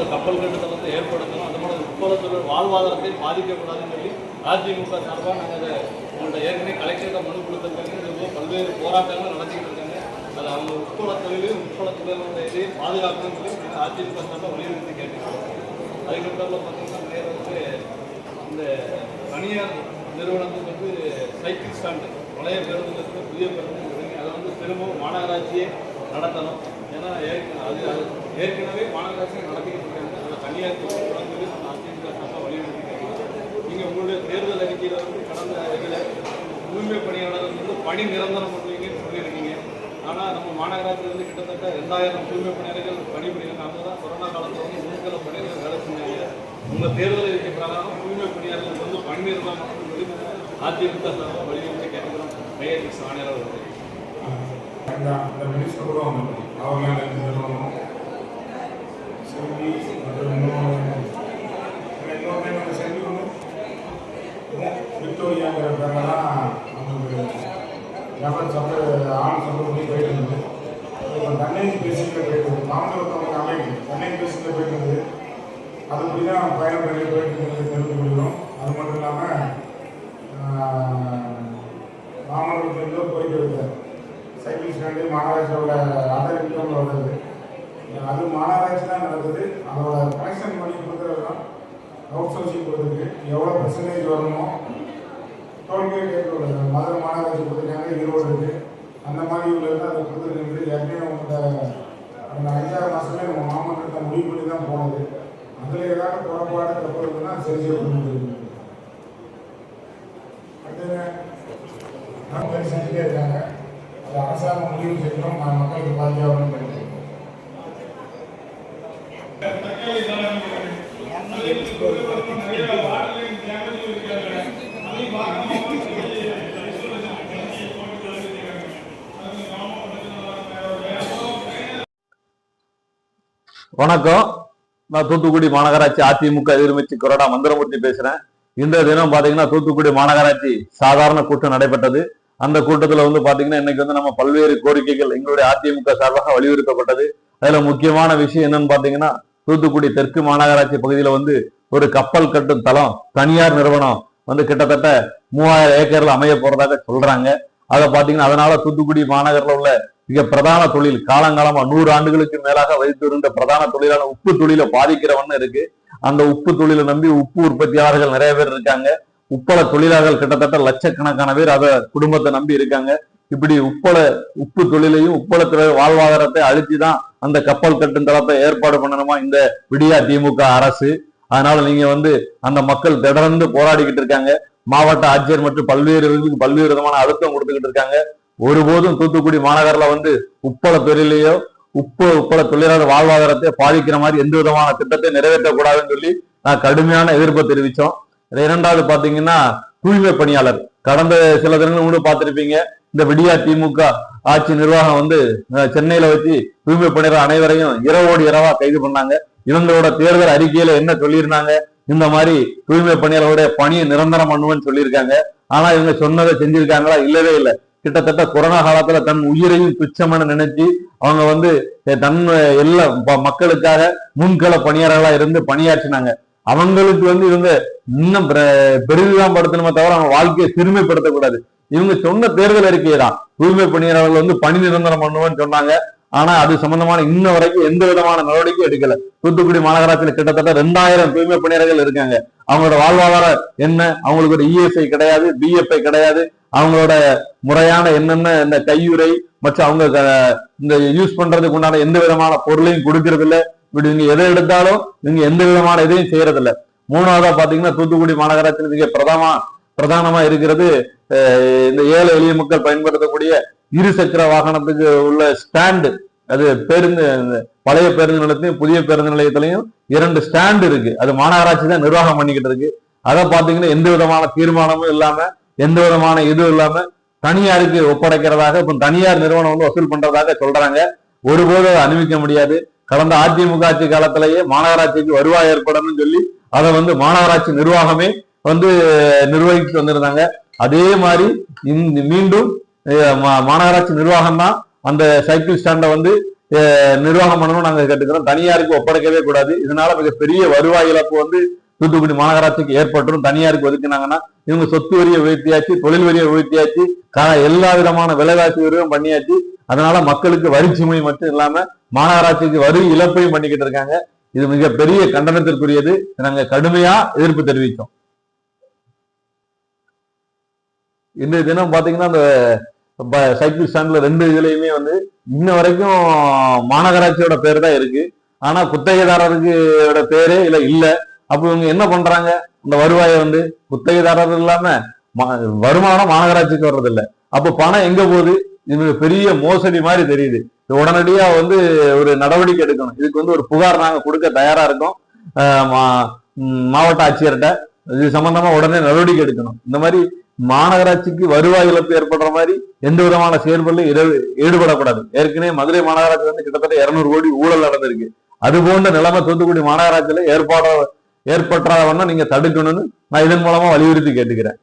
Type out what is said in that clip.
நடைமுறைப்படுத்தணும் அந்த மாதிரி உட்புறத்தொழில் வாழ்வாதாரத்தை பாதிக்கக்கூடாதுன்னு சொல்லி அதிமுக சார்பாக நாங்கள் அதை உங்கள்கிட்ட ஏற்கனவே கலெக்டர்கிட்ட மனு கொடுத்துருக்காங்க. பல்வேறு போராட்டங்கள் நடத்திக்கிட்டு இருக்காங்க. அது அவங்க உட்புற தொழிலையும் உட்புற தொழிலுடைய இதையும் பாதுகாக்கணும்னு சொல்லி நாங்கள் அதிமுக சார்பாக வலியுறுத்தி கேட்டுக்கிறோம். அதுக்கப்புறம் பார்த்தீங்கன்னா நேர வந்து இந்த தனியார் நிறுவனத்துக்கு வந்து சைக்கிள் ஸ்டாண்டு பழைய பேருந்துகளுக்கு புதிய பேருந்து அதை வந்து திரும்பவும் மாநகராட்சியே நடத்தணும். ஏன்னா அது அது ஏற்கனவே மாநகராட்சி நடத்திக்கிட்டு இருக்காங்க அதில் தனியார் தொடர்ந்து நம்ம அதிமுக சார்பாக வலியுறுத்திருக்காங்க நீங்கள் உங்களுடைய தேர்தல் அறிக்கையில் வந்து கடந்த இதில் தூய்மை பணியாளர்கள் வந்து பணி நிரந்தரம் பண்ணுவீங்கன்னு சொல்லியிருக்கீங்க. ஆனால் நம்ம மாநகராட்சியில் வந்து கிட்டத்தட்ட ரெண்டாயிரம் தூய்மை பணியாளர்கள் பணிபுரியும் அவங்க தான் கொரோனா காலத்தில் வந்து முன்கள பணியாளர்கள் வேலை செஞ்சாங்க. உங்கள் தேர்தல் அறிக்கை பிரகாரம் தூய்மை பணியாளர்கள் வந்து பணி நிரந்தரம் பண்ணணும்னு சொல்லி அதிமுக சார்பாக வலியுறுத்தி கேட்கிறோம் கையெழுத்து ஆணையர் அவர்கள். அவங்க ஆண் சப்பு போயிட்டு இருந்தது இப்போ தண்ணீர் பேசிக்கிட்டு போயிட்டு மாமல்லபுரம் அமைப்பு தண்ணீர் பேசிக்கிட்டு போயிட்டு இருந்தது அதுபடி தான் பயணம் பண்ணி போயிட்டு இருந்தது தெரிந்து கொள்கிறோம். அது மட்டும் இல்லாமல் மாமல்லபுரத்துலேருந்து போயிட்டு இருந்தேன் சைக்கிள் ஸ்டாண்டு மகாராஷ்டிராவில் அதர் இன்கம் வந்தது. அது மாநகராட்சி தான் நடந்தது. அதோட கனெக்ஷன் பண்ணி கொடுக்குறதுலாம் அவுட் சோர்சிங் கொடுத்துருக்கு எவ்வளோ பர்சன்டேஜ் வரணுமோ டோல்கேட் கேட்க மதுரை மாநகராட்சி கொடுத்துருக்காங்க ஈரோடு இருக்குது அந்த மாதிரி உள்ளது அதை கொடுத்துருக்கு ஏற்கனவே உங்கள்கிட்ட அந்த அஞ்சாறு மாதமே நம்ம மாமன்றத்தை முடிவு பண்ணி தான் போனது. அதில் ஏதாவது குறைபாடு தப்பு இருக்குன்னா சரி செய்ய முடியும் அடுத்தது செஞ்சுட்டே இருக்காங்க. அது அரசாங்கம் முடிவு செய்யணும். ம- மக்களுக்கு பாதுகாப்பு இருக்கு வணக்கம். நான் தூத்துக்குடி மாநகராட்சி அதிமுக எதிர்மச்சு கொரோனா மந்திரமூர்த்தி பேசுறேன். இந்த தினம் பாத்தீங்கன்னா தூத்துக்குடி மாநகராட்சி சாதாரண கூட்டம் நடைபெற்றது. அந்த கூட்டத்துல வந்து பாத்தீங்கன்னா இன்னைக்கு வந்து நம்ம பல்வேறு கோரிக்கைகள் எங்களுடைய அதிமுக சார்பாக வலியுறுத்தப்பட்டது. அதுல முக்கியமான விஷயம் என்னன்னு பாத்தீங்கன்னா தூத்துக்குடி தெற்கு மாநகராட்சி பகுதியில வந்து ஒரு கப்பல் கட்டும் தளம் தனியார் நிறுவனம் வந்து கிட்டத்தட்ட மூவாயிரம் ஏக்கர்ல அமைய போறதாக சொல்றாங்க. அதை பார்த்தீங்கன்னா அதனால தூத்துக்குடி மாநகரில் உள்ள மிக பிரதான தொழில் காலங்காலமா நூறு ஆண்டுகளுக்கு மேலாக வைத்திருந்த பிரதான தொழிலான உப்பு தொழிலை பாதிக்கிறவன்னு இருக்கு. அந்த உப்பு தொழிலை நம்பி உப்பு உற்பத்தியாளர்கள் நிறைய பேர் இருக்காங்க. உப்பள தொழிலாளர்கள் கிட்டத்தட்ட லட்சக்கணக்கான பேர் அதை குடும்பத்தை நம்பி இருக்காங்க. இப்படி உப்பள உப்பு தொழிலையும் உப்பளத்துல வாழ்வாதாரத்தை அழிச்சு தான் அந்த கப்பல் கட்டும் தளத்தை ஏற்பாடு பண்ணணுமா இந்த விடியா திமுக அரசு. அதனால நீங்க வந்து அந்த மக்கள் தொடர்ந்து போராடிக்கிட்டு இருக்காங்க. மாவட்ட ஆட்சியர் மற்றும் பல்வேறு பல்வேறு விதமான அழுத்தம் கொடுத்துக்கிட்டு இருக்காங்க. ஒருபோதும் தூத்துக்குடி மாநகரில் வந்து உப்பள தொழிலையோ உப்பு உப்பள தொழிலாளர் வாழ்வாதாரத்தை பாதிக்கிற மாதிரி எந்த விதமான திட்டத்தை நிறைவேற்றக்கூடாதுன்னு சொல்லி நான் கடுமையான எதிர்ப்பை தெரிவித்தோம். இரண்டாவது பார்த்தீங்கன்னா தூய்மை பணியாளர். கடந்த சில தினங்கள் கூட பார்த்துருப்பீங்க இந்த விடியா திமுக ஆட்சி நிர்வாகம் வந்து சென்னையில வச்சு தூய்மை பணியாளர் அனைவரையும் இரவோடு இரவா கைது பண்ணாங்க. இவங்களோட தேர்தல் அறிக்கையில என்ன சொல்லியிருந்தாங்க இந்த மாதிரி தூய்மை பணியாளர்களுடைய பணியை நிரந்தரம் பண்ணுவேன்னு சொல்லியிருக்காங்க. ஆனா இவங்க சொன்னதை செஞ்சிருக்காங்களா? இல்லவே இல்லை. கிட்டத்தட்ட கொரோனா காலத்துல தன் உயிரையும் துச்சமான நினைச்சு அவங்க வந்து தன் எல்லா ப- மக்களுக்காக முன்கள பணியாளர்களா இருந்து பணியாற்றினாங்க. அவங்களுக்கு வந்து இவங்க இன்னும் பெ- பெரிதுதான் படுத்தணுமே தவிர அவங்க வாழ்க்கையை சிறுமைப்படுத்தக்கூடாது. இவங்க சொன்ன தேர்தல் அறிக்கையை தான் தூய்மை பணியாளர்கள் வந்து பணி நிரந்தரம் பண்ணுவேன்னு சொன்னாங்க. ஆனா அது சம்பந்தமான இன்ன வரைக்கும் எந்த விதமான நடவடிக்கையும் எடுக்கல. தூத்துக்குடி மாநகராட்சியில் கிட்டத்தட்ட ரெண்டாயிரம் தூய்மை பணியாளர்கள் இருக்காங்க. அவங்களோட வாழ்வாதாரம் என்ன? அவங்களுக்கு ஒரு இஎஸ்ஐ கிடையாது பிஎஃப்ஐ கிடையாது. அவங்களோட முறையான என்னென்ன இந்த கையுறை மற்றும் அவங்க க- இந்த யூஸ் பண்றதுக்கு உண்டான எந்த விதமான பொருளையும் கொடுக்கறது இல்லை இப்படி நீங்க எதை எடுத்தாலும் நீங்க எந்த விதமான இதையும் செய்யறது இல்லை மூணாவதா பாத்தீங்கன்னா தூத்துக்குடி மாநகராட்சியில் மிக பிரதமா பிரதானமா இருக்கிறது இந்த ஏழை எளிய மக்கள் பயன்படுத்தக்கூடிய இருசக்கர வாகனத்துக்கு உள்ள ஸ்டாண்டு அது பேருந்து பழைய பேருந்து நிலையத்திலையும் புதிய பேருந்து நிலையத்திலையும் இரண்டு ஸ்டாண்டு இருக்கு. அது மாநகராட்சி தான் நிர்வாகம் பண்ணிக்கிட்டு இருக்கு. அதை பார்த்தீங்கன்னா எந்த விதமான தீர்மானமும் இல்லாம எந்த விதமான இதுவும் இல்லாம தனியாருக்கு ஒப்படைக்கிறதாக இப்ப தனியார் நிறுவனம் வந்து வசூல் பண்றதாக சொல்றாங்க. ஒருபோதும் அதை அனுமதிக்க முடியாது. கடந்த அதிமுக ஆட்சி காலத்திலேயே மாநகராட்சிக்கு வருவாய் ஏற்படணும்னு சொல்லி அதை வந்து மாநகராட்சி நிர்வாகமே வந்து நிர்வகித்து வந்திருந்தாங்க. அதே மாதிரி மீண்டும் மாநகராட்சி நிர்வாகம் தான் அந்த சைக்கிள் ஸ்டாண்டை வந்து அஹ், நிர்வாகம் பண்ணணும் நாங்க கேட்டுக்கிறோம். தனியாருக்கு ஒப்படைக்கவே கூடாது. இதனால மிகப்பெரிய வருவாய் இழப்பு வந்து தூத்துக்குடி மாநகராட்சிக்கு ஏற்பட்டுரும். தனியாருக்கு ஒதுக்குனாங்கன்னா இவங்க சொத்து வரியை உயர்த்தியாச்சு தொழில் வரியை உயர்த்தியாச்சு எல்லா விதமான விலைவாசி வரியும் பண்ணியாச்சு. அதனால மக்களுக்கு வரி சுமை மட்டும் இல்லாம மாநகராட்சிக்கு வரி இழப்பையும் பண்ணிக்கிட்டு இருக்காங்க. இது மிகப்பெரிய கண்டனத்திற்குரியது. நாங்க கடுமையா எதிர்ப்பு தெரிவித்தோம். இன்றைய தினம் பாத்தீங்கன்னா அந்த சைக்கிள் ஸ்டாண்ட்ல ரெண்டு இதுலயுமே வந்து இன்ன வரைக்கும் மாநகராட்சியோட பேர் தான் இருக்கு. ஆனா குத்தகைதாரருக்கு பேரே இல்ல இல்ல. அப்ப இவங்க என்ன பண்றாங்க? இந்த வருவாயை வந்து குத்தகைதாரர் இல்லாம வருமானம் மாநகராட்சிக்கு வர்றது இல்ல அப்ப பணம் எங்க போகுது? இது பெரிய மோசடி மாதிரி தெரியுது. உடனடியா வந்து ஒரு நடவடிக்கை எடுக்கணும். இதுக்கு வந்து ஒரு புகார் நாங்க கொடுக்க தயாரா இருக்கோம். மாவட்ட ஆட்சியர்கிட்ட. இது சம்பந்தமா உடனே நடவடிக்கை எடுக்கணும். இந்த மாதிரி மாநகராட்சிக்கு வருவாய் இழப்பு ஏற்படுற மாதிரி எந்த விதமான செயல்களிலும் ஈடுபடக்கூடாது. ஏற்கனவே மதுரை மாநகராட்சி வந்து கிட்டத்தட்ட இருநூறு கோடி ஊழல் நடந்திருக்கு. அது போன்ற நிலைமை தூத்துக்குடி மாநகராட்சியில ஏற்பாடு ஏற்பட்டாவன்னா நீங்க தடுக்கணும்னு நான் இதன் மூலமா வலியுறுத்தி கேட்டுக்கிறேன்.